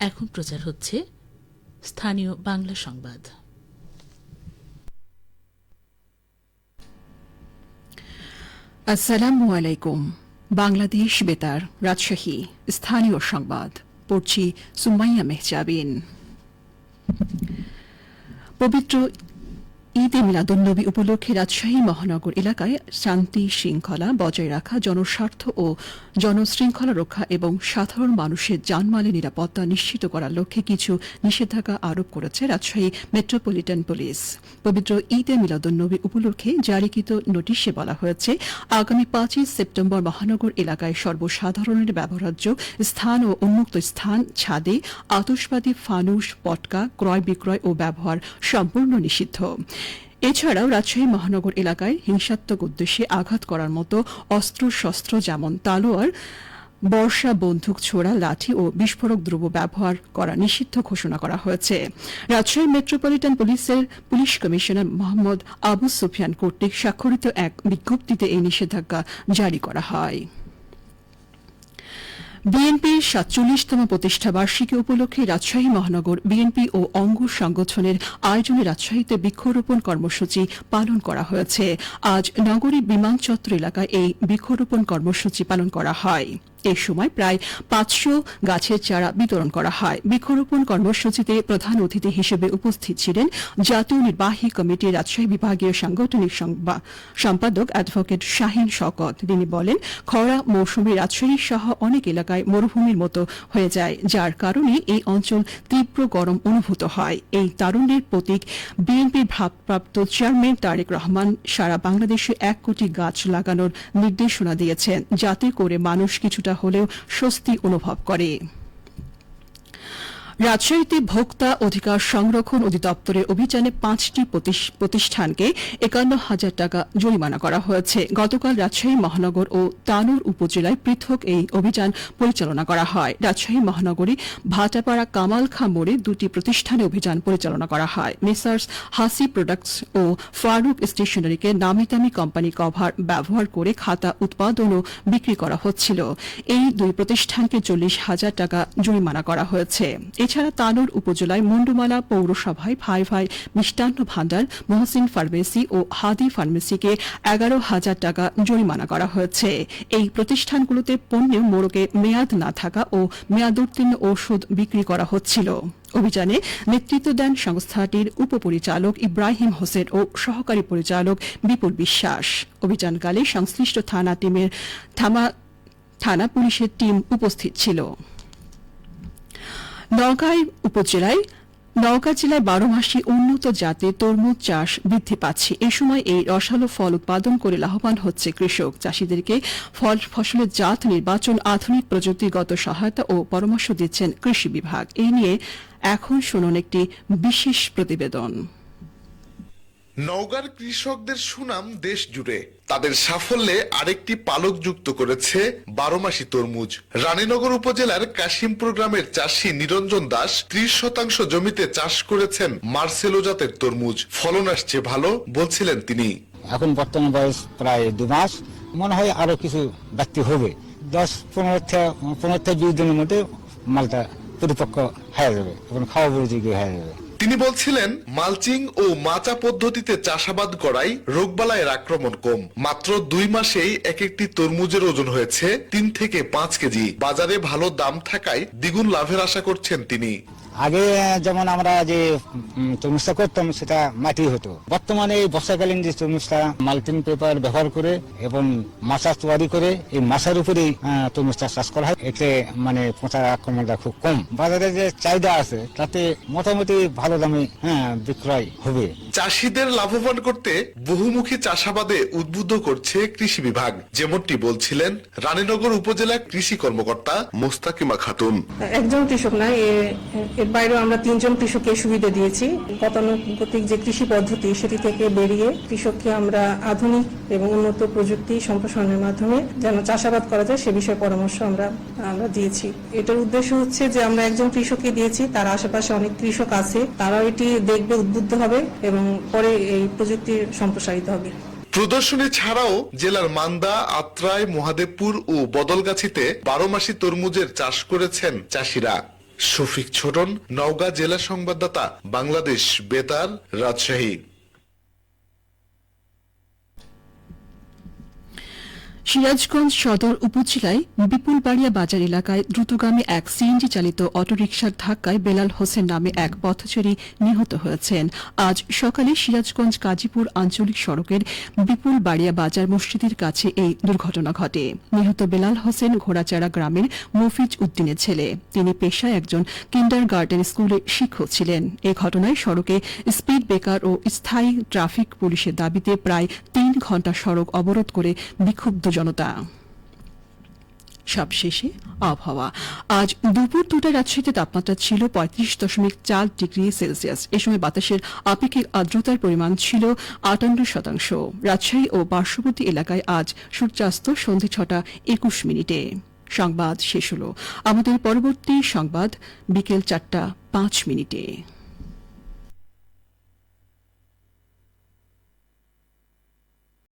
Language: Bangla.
এখন প্রচার হচ্ছে স্থানীয় বাংলা সংবাদ। আসসালামু আলাইকুম। বাংলাদেশ বেতার, রাজশাহী। স্থানীয় সংবাদ। পড়ছি সুমাইয়া মেহজাবিন। পবিত্র ঈদে মিলাদুন্নবী উপলক্ষে রাজশাহী মহানগর এলাকায় শান্তি শৃঙ্খলা বজায় রাখা, জনস্বার্থ ও জনশৃঙ্খলা রক্ষা এবং সাধারণ মানুষের জানমালের নিরাপত্তা নিশ্চিত করার লক্ষ্যে কিছু নিষেধাজ্ঞা আরোপ করেছে রাজশাহী মেট্রোপলিটন পুলিশ। পবিত্র ঈদে মিলাদুন্নবী উপলক্ষে জারিকৃত নোটিশে বলা হয়েছে, আগামী পাঁচই সেপ্টেম্বর মহানগর এলাকায় সর্বসাধারণের ব্যবহার্য স্থান ও উন্মুক্ত স্থান, ছাদে আতসবাদী ফানুস, পটকা, ক্রয় বিক্রয় ও ব্যবহার সম্পূর্ণ নিষিদ্ধ। এছাড়াও রাজশাহী মহানগর এলাকায় হিংসাত্মক উদ্দেশ্যে আঘাত করার মতো অস্ত্র শস্ত্র যেমন তালোয়ার, বর্ষা বন্দুক ছোড়া, লাঠি ও বিস্ফোরক দ্রব্য ব্যবহার করা নিষিদ্ধ ঘোষণা করা হয়েছে। রাজশাহী মেট্রোপলিটন পুলিশের পুলিশ কমিশনার মোহাম্মদ আবু সুফিয়ান কর্তৃক স্বাক্ষরিত এক বিজ্ঞপ্তিতে এই নিষেধাজ্ঞা জারি করা হয়। বিএনপির সাতচল্লিশতম প্রতিষ্ঠাবার্ষিকী উপলক্ষে রাজশাহী মহানগর বিএনপি ও অঙ্গ সংগঠনের আয়োজনে রাজশাহীতে বৃক্ষরোপণ কর্মসূচি পালন করা হয়েছে। আজ নগরী বিমান চত্র এলাকায় এই বৃক্ষরোপণ কর্মসূচি পালন করা হয়। এই সময় প্রায় পাঁচশো গাছের চারা বিতরণ করা হয়। বৃক্ষরোপণ কর্মসূচিতে প্রধান অতিথি হিসেবে উপস্থিত ছিলেন জাতীয় নির্বাহী কমিটির রাজশাহী বিভাগীয় সাংগঠনিক সম্পাদক অ্যাডভোকেট শাহিন শকত। তিনি বলেন, খরা মৌসুমে রাজশাহী সহ অনেক এলাকায় মরুভূমির মতো হয়ে যায়, যার কারণে এই অঞ্চল তীব্র গরম অনুভূত হয়। এই তারুণ্যের প্রতীক বিএনপির ভাবপ্রাপ্ত চেয়ারম্যান তারেক রহমান সারা বাংলাদেশে এক কোটি গাছ লাগানোর নির্দেশনা দিয়েছেন। যাতে করে মানুষ কিছুটা হলেও স্বস্তি অনুভব করে। রাজশাহীতে ভোক্তা অধিকার সংরক্ষণ অধিদপ্তরের অভিযানে পাঁচটি প্রতিষ- প্রতিষ্ঠানকে একান্ন হাজার টাকা জরিমানা করা হয়েছে। গতকাল রাজশাহী মহানগর ও তানুর উপজেলায় পৃথক এই অভিযান পরিচালনা করা হয়। রাজশাহী মহানগরী ভাটাপাড়া কামাল খা মোড়ে দুটি প্রতিষ্ঠানে অভিযান পরিচালনা করা হয়। মেসার্স, হাসি প্রোডাক্টস ও ফারুক স্টেশনারিকে নামি দামি কোম্পানি কভার ব্যবহার করে খাতা উৎপাদন ও বিক্রি করা হচ্ছিল। এই দুই প্রতিষ্ঠানকে চল্লিশ হাজার টাকা জরিমানা করা হয়েছে। এছাড়া তানোর উপজেলায় মুন্ডুমালা পৌরসভায় ভাই ভাই মিষ্টান্ন ভাণ্ডার মহসিন ফার্মেসি ও হাদি ফার্মেসিকে এগারো হাজার টাকা জরিমানা করা হয়েছে। এই প্রতিষ্ঠানগুলোতে পণ্যের মোড়কে মেয়াদ না থাকা ও মেয়াদোত্তীর্ণ ঔষধ বিক্রি করা হচ্ছিল। অভিযানে নেতৃত্ব দেন সংস্থাটির উপপরিচালক ইব্রাহিম হোসেন ও সহকারী পরিচালক বিপুল বিশ্বাস। অভিযানকালে সংশ্লিষ্ট থানা টিমের থানা পুলিশের টিম উপস্থিত ছিল। নওগাঁ উপজেলায়, নওগাঁ জেলায় বারো মাসে উন্নত জাতে তরমুজ চাষ বৃদ্ধি পাচ্ছে। এ সময় এই রসালো ফল উৎপাদন করে লাভবান হচ্ছে কৃষক। চাষিদেরকে ফল, ফসলের জাত, নির্বাচন, আধুনিক প্রযুক্তিগত সহায়তা ও পরামর্শ দিচ্ছেন কৃষি বিভাগ। এই নিয়ে এখন শুনুন একটি বিশেষ প্রতিবেদন। নওগাঁর কৃষকদের সুনাম দেশ জুড়ে। তাদের সাফল্যে আরেকটি পালক যুক্ত করেছে বারোমাসি তরমুজ। রানীনগর উপজেলার কাশিমপুর গ্রামের চাষি নিরঞ্জন দাস ত্রিশ শতাংশ জমিতে চাষ করেছেন মার্সেলো জাতের তরমুজ। ফলন আসছে ভালো, বলছিলেন তিনি। এখন বর্তমান বয়স প্রায় দু মাস। মনে হয় আরও কিছু ব্যক্তি হবে। দশ পনেরো পনেরো বিশ দিনের মধ্যে মালটা পরিপক্ক হয়ে যাবে। এবং খাওয়া উপযোগী হয়ে যাবে। তিনি বলছিলেন, মালচিং ও মাচা পদ্ধতিতে চাষাবাদ করায় রোগবালাইয়ের আক্রমণ কম। মাত্র দুই মাসেই এক একটি তরমুজের ওজন হয়েছে তিন থেকে পাঁচ কেজি। বাজারে ভালো দাম থাকায় দ্বিগুণ লাভের আশা করছেন তিনি। আগে যেমন আমরা যে উম, করতাম সেটা মাটি হতো। বর্তমানে এই বর্ষাকালীন যে তরমুজটা মাল্টিন পেপার ব্যবহার করে এবং মাছা তৈরি করে এই মাছার উপরেই তরমুজটা চাষ করা হয়। এতে মানে পচার আক্রমণটা খুব কম। বাজারে যে চাহিদা আছে তাতে মোটামুটি ভালো দামে হ্যাঁ বিক্রয় হবে। চাষিদের লাভবান করতে বহুমুখী চাষাবাদে উদ্বুদ্ধ করছে কৃষি বিভাগ। যেমনটি বলছিলেন রানীনগর উপজেলা কৃষি কর্মকর্তা মোস্তাকিমা খাতুন। একজন কৃষক না এর বাইরেও আমরা তিনজন কৃষককে সুবিধা দিয়েছি। গতানুগতিক যে কৃষি পদ্ধতি, সেটি থেকে বেরিয়ে কৃষককে আমরা আধুনিক এবং উন্নত প্রযুক্তি সম্প্রসারণের মাধ্যমে যেন চাষাবাদ করা যায়, সে বিষয়ে পরামর্শ আমরা আমরা দিয়েছি। এটার উদ্দেশ্য হচ্ছে যে আমরা একজন কৃষককে দিয়েছি, তার আশেপাশে অনেক কৃষক আছে, তারাও এটি দেখবে উদ্বুদ্ধ হবে এবং পরে এই প্রযুক্তির সম্প্রসারিত হবে। প্রদর্শনী ছাড়াও জেলার মান্দা, আত্রাই, মহাদেবপুর ও বদলগাছিতে বারো মাসি তরমুজের চাষ করেছেন চাষিরা। শফিক ছোটন নওগাঁ জেলা সংবাদদাতা বাংলাদেশ বেতার রাজশাহী। সিরাজগঞ্জ সদর উপজেলায় বিপুলবাড়িয়া বাজার এলাকায় দ্রুতগামী এক সিএনজি চালিত অটোরিকশার ধাক্কায় বেলাল হোসেন নামে এক পথচারী নিহত হয়েছেন। আজ সকালে সিরাজগঞ্জ গাজীপুর আঞ্চলিক সড়কের বিপুলবাড়িয়া বাজার মসজিদের কাছে এই দুর্ঘটনা ঘটে। নিহত বেলাল হোসেন ঘোড়াচাড়া গ্রামের মফিজ উদ্দিনের ছেলে। তিনি পেশায় একজন কিন্ডার গার্ডেন স্কুলে শিক্ষক ছিলেন। এ ঘটনায় সড়কে স্পিড ব্রেকার ও স্থায়ী ট্রাফিক পুলিশের দাবিতে প্রায় তিন ঘণ্টা সড়ক অবরোধ করে বিক্ষুব্ধ জনতা। সবশেষে আবহাওয়া। আজ দুপুর দুটায় রাজশাহীতে তাপমাত্রা ছিল পঁয়ত্রিশ দশমিক চার ডিগ্রি সেলসিয়াস। এ সময় বাতাসের আপেক্ষিক আর্দ্রতার পরিমাণ ছিল আটান্ন শতাংশ। রাজশাহী ও পার্শ্ববর্তী এলাকায় আজ সূর্যাস্ত সন্ধে ছটা একুশ মিনিটে। সংবাদ শেষ হল। আমাদের পরবর্তী সংবাদ বিকেল চারটা পাঁচ মিনিটে।